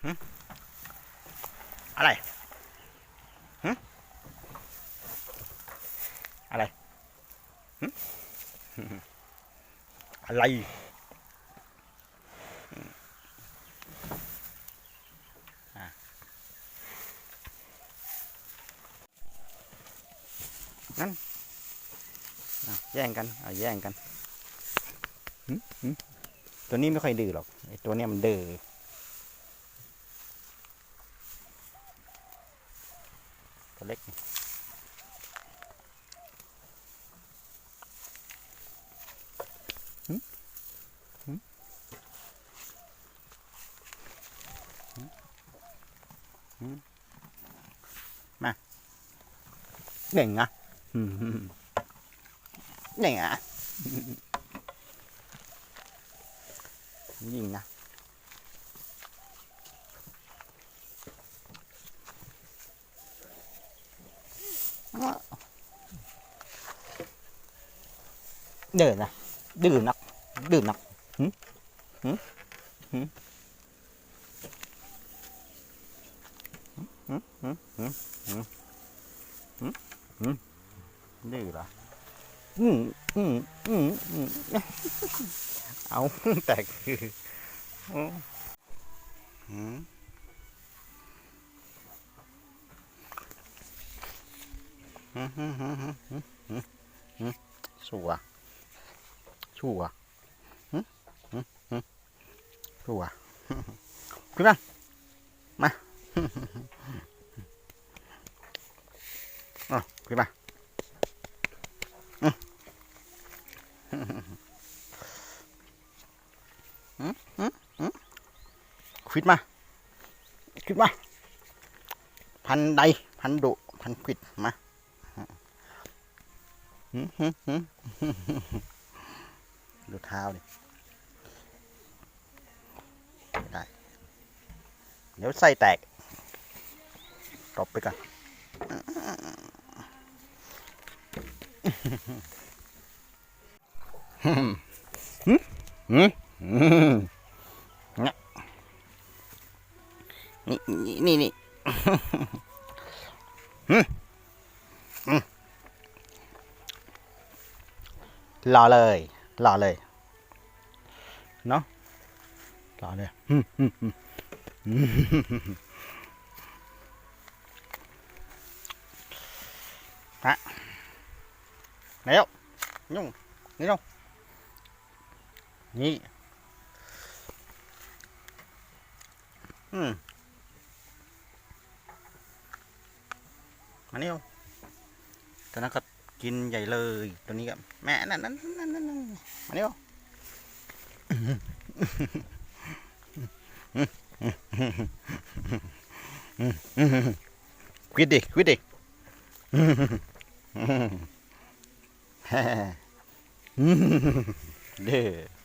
อะไรอะไรอะไรนั่นแย่งกันเอาแย่งกัน ตัวนี้ไม่ค่อยดื้อหรอกไอตัวเนี้ยมันดื้อ ตัวเล็กนี่หึหึหึหึมาเด่งอะหึหึเด่งอะยิงนะ เดินนะดื้อนัก ดื้อนักหึหึหึหึหึหึหึหึหึดื้อเหรออืมอืมอืมอืมเอาแต่คืออ้หืมฮึฮึฮึฮึฮึฮึฮึ ชัวชัวชัวขึ้นมามาอ๋อขึ้นมาขึ้นมาขึ้นมา พันใด พันดุ พันขิดมา ดูเท้าดิไม่ได้เดี๋ยวไส้แตกตบไปก่อนนี่นี่นี่ หล่อเลย หล่อเลยเนาะหล่อเลยฮะแล้วยุ่งนี่ลงนี่อืมอันนี้ตัวนั้นก็ กินใหญ่เลยตัวนี้ครับแม่นั่นนั่นนั่นนั่นนั่นมานี่เอาควิดดิควิดดิเด้อ